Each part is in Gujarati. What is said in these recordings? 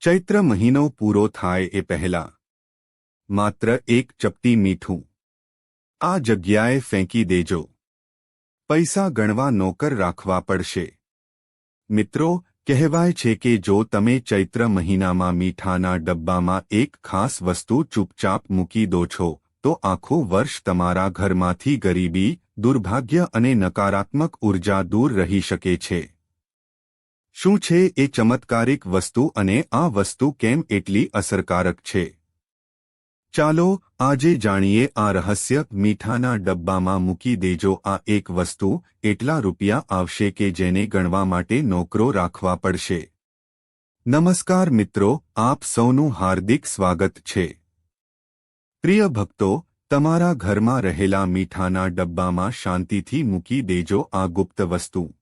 ચૈત્ર મહિનો પૂરો થાય એ પહેલા. માત્ર એક ચપટી મીઠું. આ જગ્યાએ ફેંકી દેજો. પૈસા ગણવા નોકર રાખવા પડશે. મિત્રો, કહેવાય છે કે જો તમે ચૈત્ર મહિનામાં મીઠાના ડબ્બામાં એક ખાસ વસ્તુ ચૂપચાપ મૂકી દો છો, તો આખું વર્ષ તમારા ઘરમાંથી ગરીબી, દુર્ભાગ્ય અને નકારાત્મક ઊર્જા દૂર રહી શકે છે. શું છે એ ચમત્કારિક વસ્તુ અને આ વસ્તુ કેમ એટલી અસરકારક છે? ચાલો આજે જાણીએ આ રહસ્ય મીઠાના ડબ્બામાં મૂકી દેજો. આ એક વસ્તુ એટલા રૂપિયા આવશે કે જેને ગણવા માટે નોકરો રાખવા પડશે. નમસ્કાર મિત્રો, આપ સૌનું હાર્દિક સ્વાગત છે. પ્રિય ભક્તો, તમારા ઘરમાં રહેલા મીઠાના ડબ્બામાં શાંતિથી મૂકી દેજો આ ગુપ્ત વસ્તુ.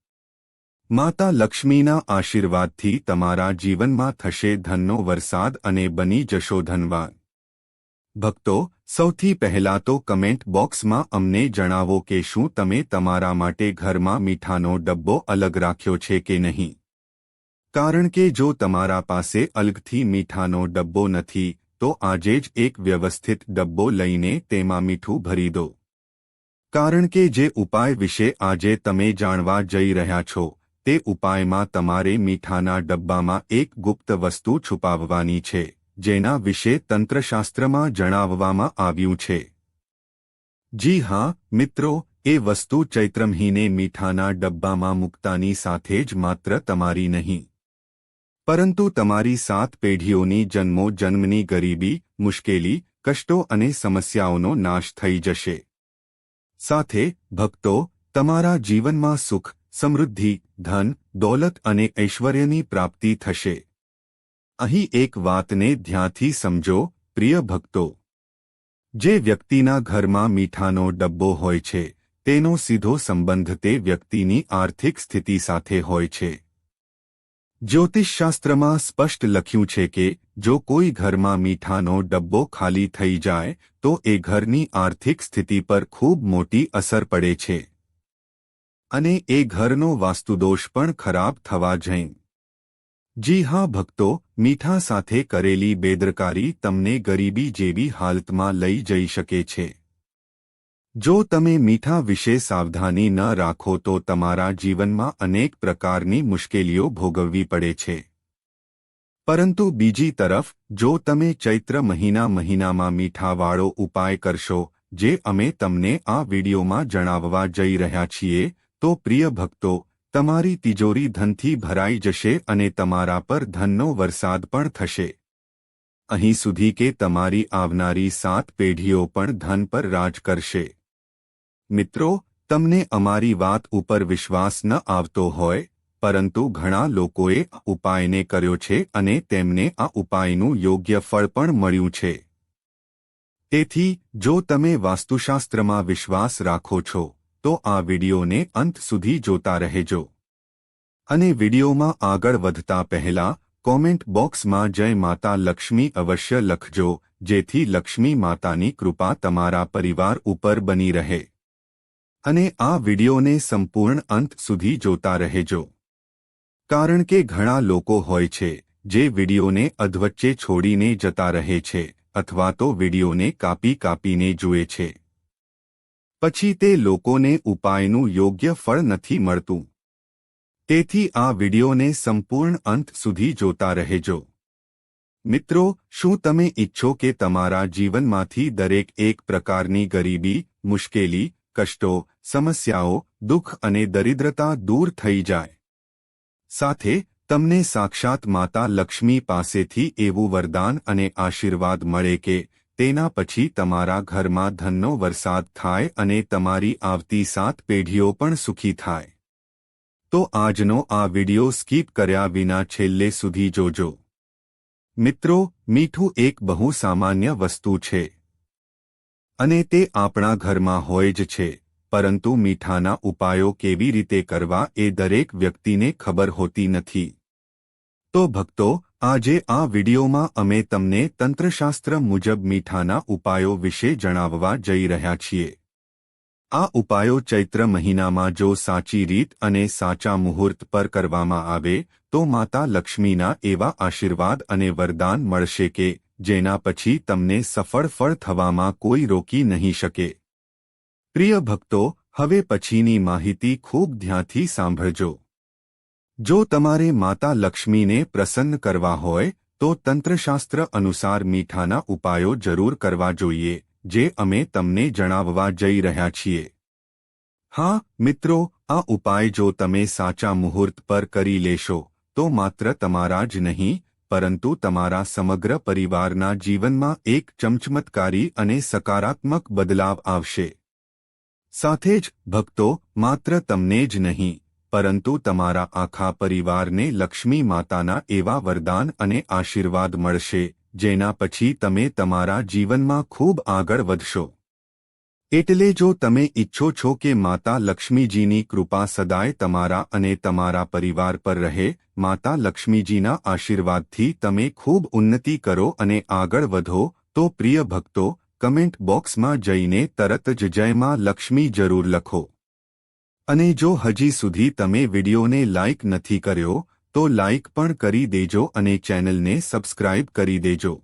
માતા લક્ષ્મીના આશીર્વાદથી તમારા જીવનમાં થશે ધનનો વરસાદ અને બની જશો ધનવાન. ભક્તો, સૌથી પહેલા તો કમેન્ટ બોક્સમાં અમને જણાવો કે શું તમે તમારા માટે ઘરમાં મીઠાનો ડબ્બો અલગ રાખ્યો છે કે નહીં? કારણ કે જો તમારા પાસે અલગથી મીઠાનો ડબ્બો નથી, તો આજે જ એક વ્યવસ્થિત ડબ્બો લઈને તેમાં મીઠું ભરી દો. કારણ કે જે ઉપાય વિશે આજે તમે જાણવા જઈ રહ્યા છો તે ઉપાયમાં તમારે મીઠાના ડબ્બામાં એક ગુપ્ત વસ્તુ છુપાવવાની છે, જેના વિશે તંત્રશાસ્ત્રમાં જણાવવામાં આવ્યું છે. જી હા, મિત્રો, એ વસ્તુ ચૈત્રમહીને મીઠાના ડબ્બામાં મૂકતાની સાથે જ માત્ર તમારી નહીં. પરંતુ તમારી સાત પેઢીઓની જન્મો જન્મની ગરીબી, મુશ્કેલી, કષ્ટો અને સમસ્યાઓનો નાશ થઈ જશે. સાથે, ભક્તો, તમારા જીવનમાં સુખ સમૃદ્ધિ, ધન, દોલત અને ઐશ્વર્યની પ્રાપ્તિ થશે. અહીં એક વાતને ધ્યાનથી સમજો, પ્રિય ભક્તો. જે વ્યક્તિના ઘરમાં મીઠાનો ડબ્બો હોય છે, તેનો સીધો સંબંધ તે વ્યક્તિની આર્થિક સ્થિતિ સાથે હોય છે. જ્યોતિષશાસ્ત્રમાં સ્પષ્ટ લખ્યું છે કે, જો કોઈ ઘરમાં મીઠાનો ડબ્બો ખાલી થઈ જાય, તો એ ઘરની આર્થિક સ્થિતિ પર ખૂબ મોટી અસર પડે છે. અને એ ઘરનો વાસ્તુદોષ પણ ખરાબ થવા જઈ જી હા, ભક્તો, મીઠા સાથે કરેલી બેદરકારી તમને ગરીબી જેવી હાલતમાં લઈ જઈ શકે છે. જો તમે મીઠા વિશે સાવધાની ન રાખો તો તમારા જીવનમાં અનેક પ્રકારની મુશ્કેલીઓ ભોગવવી પડે છે. પરંતુ બીજી તરફ, જો તમે ચૈત્ર મહિના મહિનામાં મીઠાવાળો ઉપાય કરશો, જે અમે તમને આ વિડીયોમાં જણાવવા જઈ રહ્યા છીએ તો પ્રિય ભક્તો, તમારી તિજોરી ધનથી ભરાઈ જશે અને તમારા પર ધનનો વરસાદ પણ થશે. અહીં સુધી કે તમારી આવનારી સાત પેઢીઓ પણ ધન પર રાજ કરશે. મિત્રો, તમને અમારી વાત ઉપર વિશ્વાસ ન આવતો હોય, પરંતુ ઘણા લોકોએ ઉપાયને કર્યો છે અને તેમને આ ઉપાયનું યોગ્ય ફળ પણ મળ્યું છે. તેથી, જો તમે વાસ્તુશાસ્ત્રમાં વિશ્વાસ રાખો છો તો આ વિડીયોને અંત સુધી જોતા રહેજો. અને વિડીયોમાં આગળ વધતા પહેલા, કોમેન્ટ બોક્સમાં જય માતા લક્ષ્મી અવશ્ય લખજો, જેથી લક્ષ્મી માતાની કૃપા તમારા પરિવાર ઉપર બની રહે. અને આ વિડીયોને સંપૂર્ણ અંત સુધી જોતા રહેજો. કારણ કે ઘણા લોકો હોય છે, જે વિડીયોને અધવચ્ચે છોડીને જતા રહે છે, અથવા તો વિડીયોને કાપી કાપીને જુએ છે. પછી તે લોકોને ઉપાયનું યોગ્ય ફળ નથી મળતું. તેથી આ વિડિયોને સંપૂર્ણ અંત સુધી જોતા રહેજો. મિત્રો, શું તમે ઈચ્છો કે તમારા જીવનમાંથી દરેક એક પ્રકારની ગરીબી, મુશ્કેલી, કષ્ટો, સમસ્યાઓ, દુઃખ અને દરિદ્રતા દૂર થઈ જાય? સાથે, તમને સાક્ષાત માતા લક્ષ્મી પાસેથી એવું વરદાન અને આશીર્વાદ મળે કે તેના પછી તમારા ઘરમાં ધનનો વરસાદ થાય અને તમારી આવતી સાત પેઢીઓ પણ સુખી થાય. તો આજનો આ વિડિયો સ્કીપ કર્યા વિના છેલ્લે સુધી જોજો. મિત્રો, મીઠું એક બહુ સામાન્ય વસ્તુ છે. અને તે આપણા ઘરમાં હોય જ છે, પરંતુ મીઠાના ઉપાયો કેવી રીતે કરવા એ દરેક વ્યક્તિને ખબર હોતી નથી. તો ભક્તો આજે આ વિડીયોમાં અમે તમને તંત્રશાસ્ત્ર મુજબ મીઠાના ઉપાયો વિશે જણાવવા જઈ રહ્યા છીએ. આ ઉપાયો ચૈત્ર મહિનામાં જો સાચી રીત અને સાચા મુહૂર્ત પર કરવામાં આવે, તો માતા લક્ષ્મીના એવા આશીર્વાદ અને વરદાન મળશે કે, જેના પછી તમને સફળ ફળ થવામાં કોઈ રોકી નહીં શકે. પ્રિય ભક્તો, હવે પછીની માહિતી ખૂબ ધ્યાનથી સાંભળજો. જો તમારે માતા લક્ષ્મીને પ્રસન્ન કરવા હોય, તો તંત્રશાસ્ત્ર અનુસાર મીઠાના ઉપાયો જરૂર કરવા જોઈએ, જે અમે તમને જણાવવા જઈ રહ્યા છીએ. હા, મિત્રો, આ ઉપાય જો તમે સાચા મુહૂર્ત પર કરી લેશો, તો માત્ર તમારા જ નહીં, પરંતુ તમારા સમગ્ર પરિવારના જીવનમાં એક ચમચમત્કારી અને સકારાત્મક બદલાવ આવશે. સાથે જ, ભક્તો, માત્ર તમને જ નહીં પરંતુ તમારા આખા પરિવારને લક્ષ્મી માતાના એવા વરદાન અને આશીર્વાદ મળશે, જેના પછી તમે તમારા જીવનમાં ખૂબ આગળ વધશો. એટલે જો તમે ઈચ્છો છો કે માતા લક્ષ્મીજીની કૃપા સદાય તમારા અને તમારા પરિવાર પર રહે, માતા લક્ષ્મીજીના આશીર્વાદથી તમે ખૂબ ઉન્નતિ કરો અને આગળ વધો, તો પ્રિય ભક્તો, કમેન્ટ બોક્સમાં જઈને તરત જ જયમાં લક્ષ્મી જરૂર લખો. અને જો હજી સુધી તમે વિડિયોને લાઇક નથી કર્યો, તો લાઇક પણ કરી દેજો અને ચેનલને સબસ્ક્રાઇબ કરી દેજો.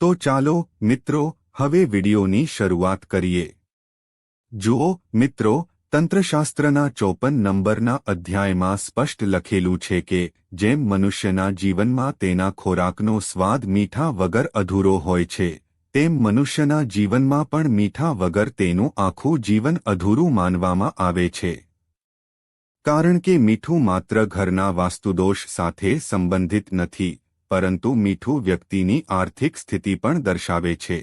તો ચાલો, મિત્રો, હવે વિડીયોની શરૂઆત કરીએ. જુઓ, મિત્રો, તંત્રશાસ્ત્રના ચોપન નંબરના અધ્યાયમાં સ્પષ્ટ લખેલું છે કે, જેમ મનુષ્યના જીવનમાં તેના ખોરાકનો સ્વાદ મીઠા વગર અધૂરો હોય છે તેમ મનુષ્યના જીવનમાં પણ મીઠા વગર તેનું આખું જીવન અધૂરું માનવામાં આવે છે. કારણ કે મીઠું માત્ર ઘરના વાસ્તુદોષ સાથે સંબંધિત નથી, પરંતુ મીઠું વ્યક્તિની આર્થિક સ્થિતિ પણ દર્શાવે છે.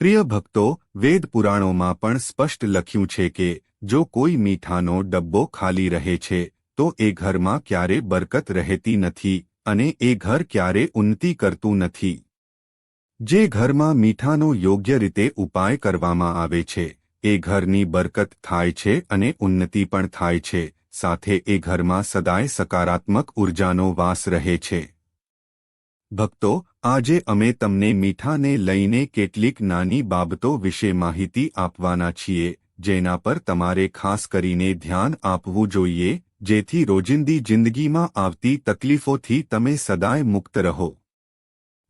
પ્રિય ભક્તો, વેદ પુરાણોમાં પણ સ્પષ્ટ લખ્યું છે કે, જો કોઈ મીઠાનો ડબ્બો ખાલી રહે છે, તો એ ઘરમાં ક્યારે બરકત રહેતી નથી અને એ ઘર ક્યારે ઉન્નતિ કરતું નથી. જે ઘરમાં મીઠાનો યોગ્ય રીતે ઉપાય કરવામાં આવે છે, એ ઘરની બરકત થાય છે અને ઉન્નતિ પણ થાય છે, સાથે એ ઘરમાં સદાય સકારાત્મક ઉર્જાનો વાસ રહે છે. ભક્તો, આજે અમે તમને મીઠાને લઈને કેટલીક નાની બાબતો વિશે માહિતી આપવાના છીએ, જેના પર તમારે ખાસ કરીને ધ્યાન આપવું જોઈએ, જેથી રોજિંદી જિંદગીમાં આવતી તકલીફોથી તમે સદાય મુક્ત રહો.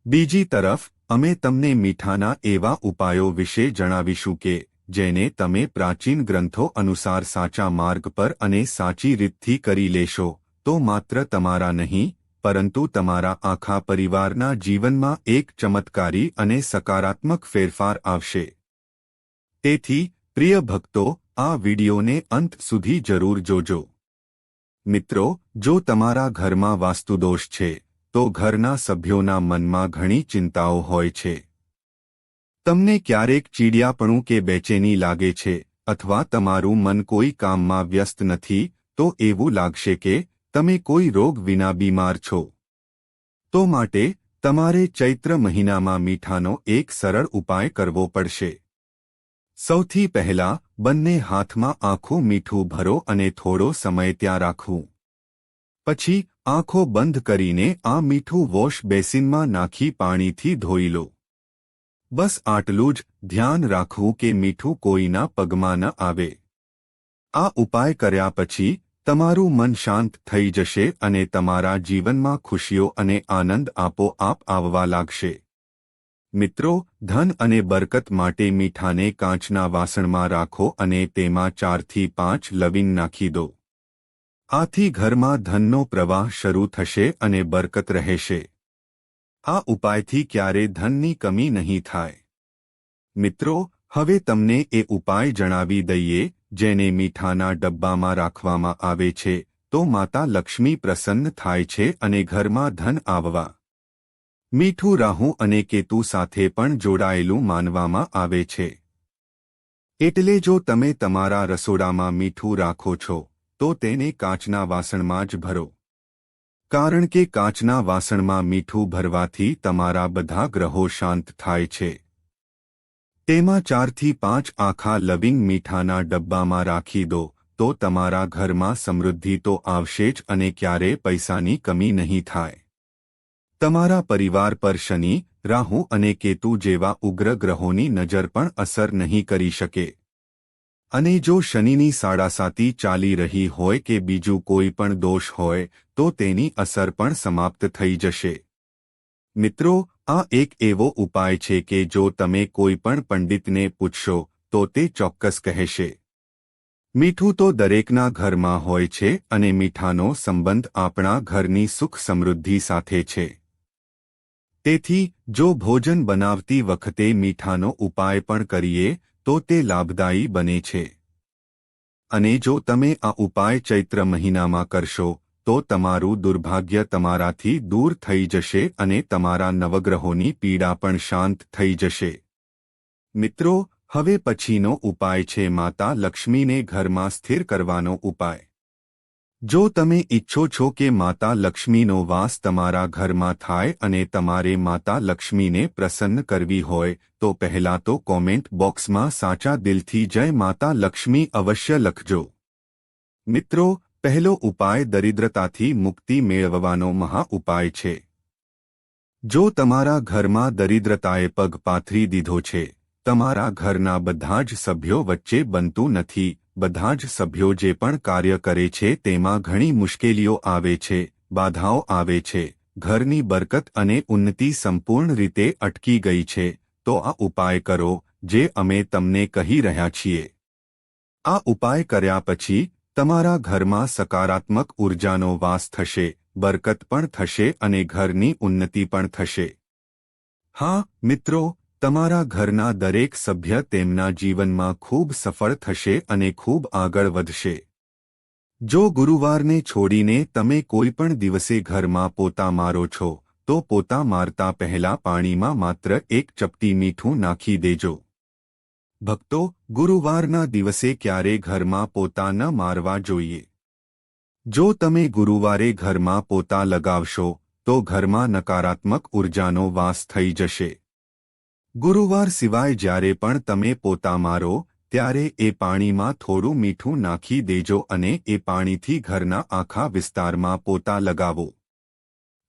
બીજી તરફ અમે તમને મીઠાના એવા ઉપાયો વિશે જણાવીશું કે, જેને તમે પ્રાચીન ગ્રંથો અનુસાર સાચા માર્ગ પર અને સાચી રીતથી કરી લેશો, તો માત્ર તમારા નહીં, પરંતુ તમારા આખા પરિવારના જીવનમાં એક ચમત્કારી અને સકારાત્મક ફેરફાર આવશે. તેથી, પ્રિય ભક્તો, આ વિડિયોને અંત સુધી જરૂર જોજો. મિત્રો, જો તમારા ઘરમાં વાસ્તુદોષ છે તો ઘરના સભ્યોના મનમાં ઘણી ચિંતાઓ હોય છે. તમને ક્યારેક ચીડિયાપણું કે બેચેની લાગે છે અથવા તમારું મન કોઈ કામમાં વ્યસ્ત નથી, તો એવું લાગશે કે તમે કોઈ રોગ વિના બીમાર છો. તો માટે તમારે ચૈત્ર મહિનામાં મીઠાનો એક સરળ ઉપાય કરવો પડશે. સૌથી પહેલા બંને હાથમાં આખું મીઠું ભરો અને થોડો સમય ત્યાં રાખવું. પછી આંખો બંધ કરીને આ મીઠું વોશ બેસિનમાં નાખી પાણીથી ધોઈ લો. બસ આટલું જ ધ્યાન રાખવું કે મીઠું કોઈના પગમાં ન આવે. આ ઉપાય કર્યા પછી તમારું મન શાંત થઈ જશે અને તમારા જીવનમાં ખુશીઓ અને આનંદ આપોઆપ આવવા લાગશે. મિત્રો, ધન અને બરકત માટે મીઠાને કાચના વાસણમાં રાખો અને તેમાં ચારથી પાંચ લવિંગ નાખી દો. આથી ઘરમાં ધનનો પ્રવાહ શરૂ થશે અને બરકત રહેશે. આ ઉપાયથી ક્યારે ધનની કમી નહીં થાય. મિત્રો, હવે તમને એ ઉપાય જણાવી દઈએ, જેને મીઠાના ડબ્બામાં રાખવામાં આવે છે, તો માતા લક્ષ્મી પ્રસન્ન થાય છે અને ઘરમાં ધન આવવા. મીઠું રાહુ અને કેતુ સાથે પણ જોડાયેલું માનવામાં આવે છે. એટલે જો તમે તમારા રસોડામાં મીઠું રાખો છો તો તેને કાચના વાસણમાં જ ભરો. કારણ કે કાચના વાસણમાં મીઠું ભરવાથી તમારા બધા ગ્રહો શાંત થાય છે. તેમાં ચારથી પાંચ આખા લવિંગ મીઠાના ડબ્બામાં રાખી દો, તો તમારા ઘરમાં સમૃદ્ધિ તો આવશે જ અને ક્યારે પૈસાની કમી નહીં થાય. તમારા પરિવાર પર શનિ, રાહુ અને કેતુ જેવા ઉગ્ર ગ્રહોની નજર પણ અસર નહીં કરી શકે. અને જો શનિની સાડાસાતી ચાલી રહી હોય કે બીજું કોઈ પણ દોષ હોય, તો તેની અસર પણ સમાપ્ત થઈ જશે. મિત્રો, આ એક એવો ઉપાય છે કે જો તમે કોઈ પણ પંડિતને પૂછશો, તો તે ચોક્કસ કહેશે. મીઠું તો દરેકના ઘરમાં હોય છે અને મીઠાનો સંબંધ આપણા ઘરની સુખ સમૃદ્ધિ સાથે છે. તેથી, જો ભોજન બનાવતી વખતે મીઠાનો ઉપાય પણ કરીએ તો તે લાભદાયી બને છે. અને જો તમે આ ઉપાય ચૈત્ર મહિનામાં કરશો, તો તમારું દુર્ભાગ્ય તમારાથી દૂર થઈ જશે અને તમારા નવગ્રહોની પીડા પણ શાંત થઈ જશે. મિત્રો, હવે પછીનો ઉપાય છે માતા લક્ષ્મીને ઘરમાં સ્થિર કરવાનો ઉપાય. જો તમે ઈચ્છો છો કે માતા લક્ષ્મીનો વાસ તમારા ઘરમાં થાય અને તમારે માતા લક્ષ્મીને પ્રસન્ન કરવી હોય, તો પહેલા તો કોમેન્ટ બોક્સમાં સાચા દિલથી જય માતા લક્ષ્મી અવશ્ય લખજો. મિત્રો, પહેલો ઉપાય દરિદ્રતાથી મુક્તિ મેળવવાનો મહા ઉપાય છે. જો તમારા ઘરમાં દરિદ્રતાએ પગ પાથરી દીધો છે, તમારા ઘરના બધા જ સભ્યો વચ્ચે બનતું નથી બધા જ સભ્યો જે પણ કાર્ય કરે છે તેમાં ઘણી મુશ્કેલીઓ આવે છે, બાધાઓ આવે છે, ઘરની બરકત અને ઉન્નતિ સંપૂર્ણ રીતે અટકી ગઈ છે, તો આ ઉપાય કરો, જે અમે તમને કહી રહ્યા છીએ. આ ઉપાય કર્યા પછી, તમારા ઘરમાં સકારાત્મક ઉર્જાનો વાસ થશે, બરકત પણ થશે અને ઘરની ઉન્નતિ પણ થશે. હા, મિત્રો તમારા ઘરના દરેક સભ્ય તેમના જીવનમાં ખૂબ સફળ થશે અને ખૂબ આગળ વધશે. જો ગુરુવારને છોડીને તમે કોઈ પણ દિવસે ઘરમાં પોતા મારો છો, તો પોતા મારતા પહેલા પાણીમાં માત્ર એક ચપટી મીઠું નાખી દેજો. ભક્તો, ગુરુવારના દિવસે ક્યારે ઘરમાં પોતા ન મારવા જોઈએ. જો તમે ગુરુવારે ઘરમાં પોતા લગાવશો, તો ઘરમાં નકારાત્મક ઉર્જાનો વાસ થઈ જશે. ગુરુવાર સિવાય જ્યારે પણ તમે પોતા મારો, ત્યારે એ પાણીમાં થોડું મીઠું નાખી દેજો અને એ પાણીથી ઘરના આખા વિસ્તારમાં પોતા લગાવો.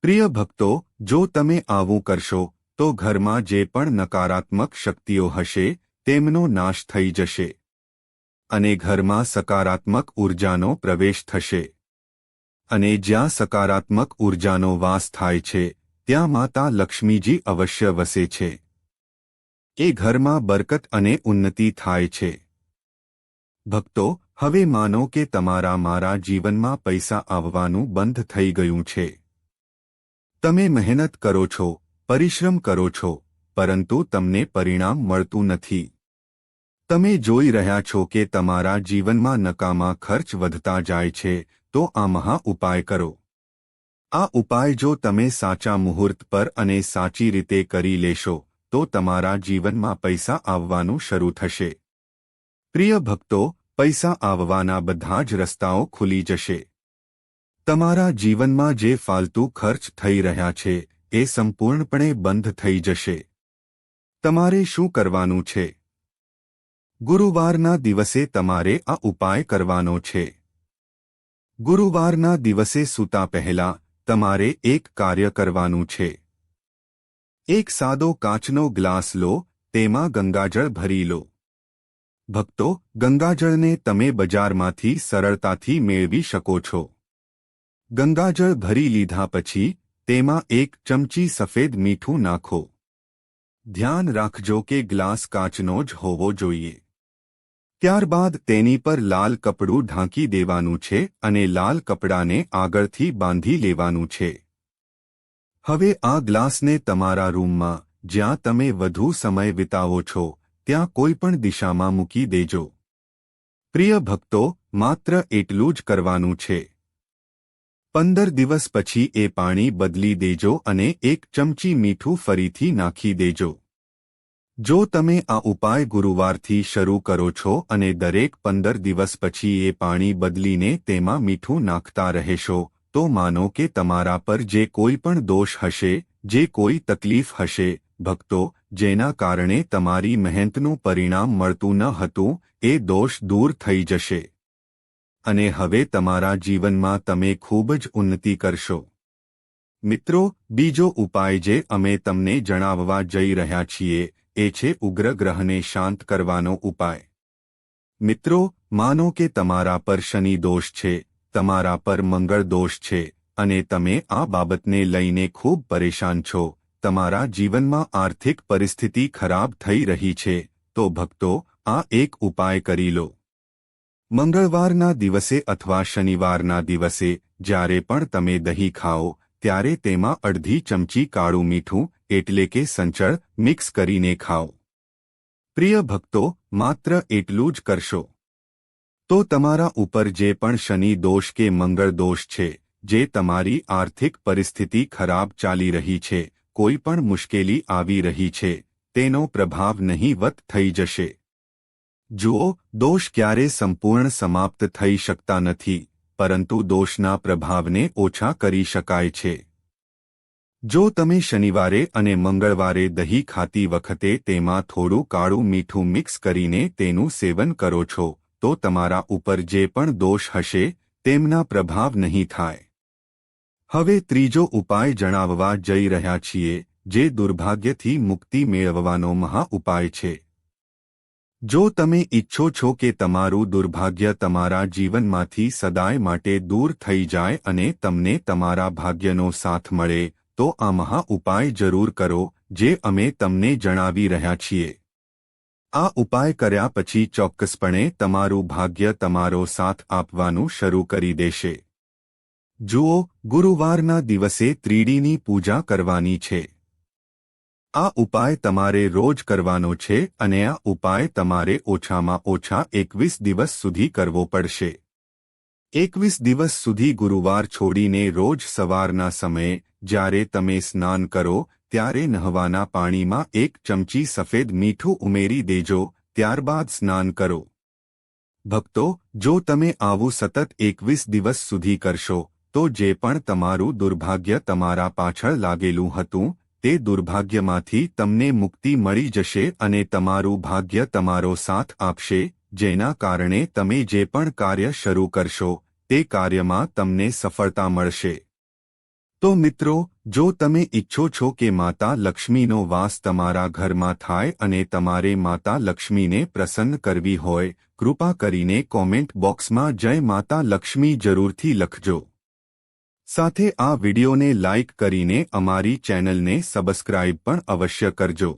પ્રિય ભક્તો, જો તમે આવું કરશો, તો ઘરમાં જે પણ નકારાત્મક શક્તિઓ હશે, તેમનો નાશ થઈ જશે. અને ઘરમાં સકારાત્મક ઉર્જાનો પ્રવેશ થશે. અને જ્યાં સકારાત્મક ઉર્જાનો વાસ થાય છે, ત્યાં માતા લક્ષ્મીજી અવશ્ય વસે છે. એ ઘરમાં બરકત અને ઉન્નતિ થાય છે. ભક્તો, હવે માનો કે તમારા મારા જીવનમાં પૈસા આવવાનું બંધ થઈ ગયું છે. તમે મહેનત કરો છો, પરિશ્રમ કરો છો, પરંતુ તમને પરિણામ મળતું નથી. તમે જોઈ રહ્યા છો કે તમારા જીવનમાં નકામા ખર્ચ વધતા જાય છે, તો આ મહા ઉપાય કરો. આ ઉપાય જો તમે સાચા મુહૂર્ત પર અને સાચી રીતે કરી લેશો તો તમારા જીવનમાં પૈસા આવવાનું શરૂ થશે. પ્રિય ભક્તો, પૈસા આવવાના બધા જ રસ્તાઓ ખુલી જશે. તમારા જીવનમાં જે ફાલતુ ખર્ચ થઈ રહ્યા છે, એ સંપૂર્ણપણે બંધ થઈ જશે. તમારે શું કરવાનું છે? ગુરુવારના દિવસે તમારે આ ઉપાય કરવાનો છે. ગુરુવારના દિવસે સૂતા પહેલા તમારે એક કાર્ય કરવાનું છે. એક સાદો કાચનો ગ્લાસ લો, તેમાં ગંગાજળ ભરી લો. ભક્તો, ગંગાજળને તમે બજારમાંથી સરળતાથી મેળવી શકો છો. ગંગાજળ ભરી લીધા પછી, તેમાં એક ચમચી સફેદ મીઠું નાખો. ધ્યાન રાખજો કે ગ્લાસ કાચનો જ હોવો જોઈએ. ત્યારબાદ તેની પર લાલ કપડું ઢાંકી દેવાનું છે અને લાલ કપડાને આગળથી બાંધી લેવાનું છે. હવે આ ગ્લાસને તમારા રૂમમાં, જ્યાં તમે વધુ સમય વિતાવો છો, ત્યાં કોઈપણ દિશામાં મૂકી દેજો. પ્રિય ભક્તો, માત્ર એટલું જ કરવાનું છે. પંદર દિવસ પછી એ પાણી બદલી દેજો અને એક ચમચી મીઠું ફરીથી નાખી દેજો. જો તમે આ ઉપાય ગુરુવારથી શરૂ કરો છો અને દરેક પંદર દિવસ પછી એ પાણી બદલીને તેમાં મીઠું નાખતા રહેશો તો માનો કે તમારા પર જે કોઈ પણ દોષ હશે, જે કોઈ તકલીફ હશે, ભક્તો, જેના કારણે તમારી મહેનતનું પરિણામ મળતું ન હતું, એ દોષ દૂર થઈ જશે. અને હવે તમારા જીવનમાં તમે ખૂબ જ ઉન્નતિ કરશો. મિત્રો, બીજો ઉપાય જે અમે તમને જણાવવા જઈ રહ્યા છીએ, એ છે ઉગ્ર ગ્રહને શાંત કરવાનો ઉપાય. મિત્રો, માનો કે તમારા પર શનિ દોષ છે તમારા પર મંગળ દોષ છે અને તમે આ બાબતને લઈને ખૂબ પરેશાન છો. તમારા જીવનમાં આર્થિક પરિસ્થિતિ ખરાબ થઈ રહી છે, તો ભક્તો, આ એક ઉપાય કરી લો. મંગળવારના દિવસે અથવા શનિવારના દિવસે, જ્યારે પણ તમે દહીં ખાઓ, ત્યારે તેમાં અડધી ચમચી કાળું મીઠું, એટલે કે સંચળ, મિક્સ કરીને ખાઓ. પ્રિય ભક્તો, માત્ર એટલું જ કરશો. તો તમારા ઉપર જે પણ શનિ દોષ કે મંગળ દોષ છે, જે તમારી આર્થિક પરિસ્થિતિ ખરાબ ચાલી રહી છે, કોઈ પણ મુશ્કેલી આવી રહી છે, તેનો પ્રભાવ નહીંવત થઈ જશે. જુઓ, દોષ ક્યારે સંપૂર્ણ સમાપ્ત થઈ શકતા નથી, પરંતુ દોષના પ્રભાવને ઓછા કરી શકાય છે. જો તમે શનિવારે અને મંગળવારે દહીં ખાતી વખતે તેમાં થોડું કાળું મીઠું મિક્સ કરીને તેનું સેવન કરો છો તો તમારા ઉપર જે પણ દોષ હશે, તેમના પ્રભાવ નહીં થાય. હવે ત્રીજો ઉપાય જણાવવા જઈ રહ્યા છીએ, જે દુર્ભાગ્યથી મુક્તિ મેળવવાનો મહા ઉપાય છે. જો તમે ઈચ્છો છો કે તમારું દુર્ભાગ્ય તમારા જીવનમાંથી સદાય માટે દૂર થઈ જાય અને તમને તમારા ભાગ્યનો સાથ મળે, તો આ મહા ઉપાય જરૂર કરો, જે અમે તમને જણાવી રહ્યા છીએ. આ ઉપાય કર્યા પછી ચોક્કસપણે તમારું ભાગ્ય તમારો સાથ આપવાનું શરૂ કરી દેશે. જુઓ, ગુરુવારના દિવસે ત્રીડીની પૂજા કરવાની છે. આ ઉપાય તમારે રોજ કરવાનો છે અને આ ઉપાય તમારે ઓછામાં ઓછા એકવીસ દિવસ સુધી કરવો પડશે. એકવીસ દિવસ સુધી ગુરુવાર છોડીને રોજ સવારના સમયે જ્યારે તમે સ્નાન કરો ત્યારે નહવાના પાણીમાં એક ચમચી સફેદ મીઠું ઉમેરી દેજો, ત્યારબાદ સ્નાન કરો. ભક્તો, જો તમે આવું સતત એકવીસ દિવસ સુધી કરશો, તો જે પણ તમારું દુર્ભાગ્ય તમારા પાછળ લાગેલું હતું, તે દુર્ભાગ્યમાંથી તમને મુક્તિ મળી જશે અને તમારું ભાગ્ય તમારો સાથ આપશે, જેના કારણે તમે જે પણ કાર્ય શરૂ કરશો, તે કાર્યમાં તમને સફળતા મળશે. તો મિત્રો જો તમે ઈચ્છો છો કે માતા લક્ષ્મીનો વાસ તમારા ઘરમાં થાય અને તમારે માતા લક્ષ્મીને પ્રસન્ન કરવી હોય, કૃપા કરીને કોમેન્ટ બોક્સમાં જય માતા લક્ષ્મી જરૂરથી લખજો. સાથે આ વિડિયોને લાઇક કરીને અમારી ચેનલને સબસ્ક્રાઇબ પણ અવશ્ય કરજો.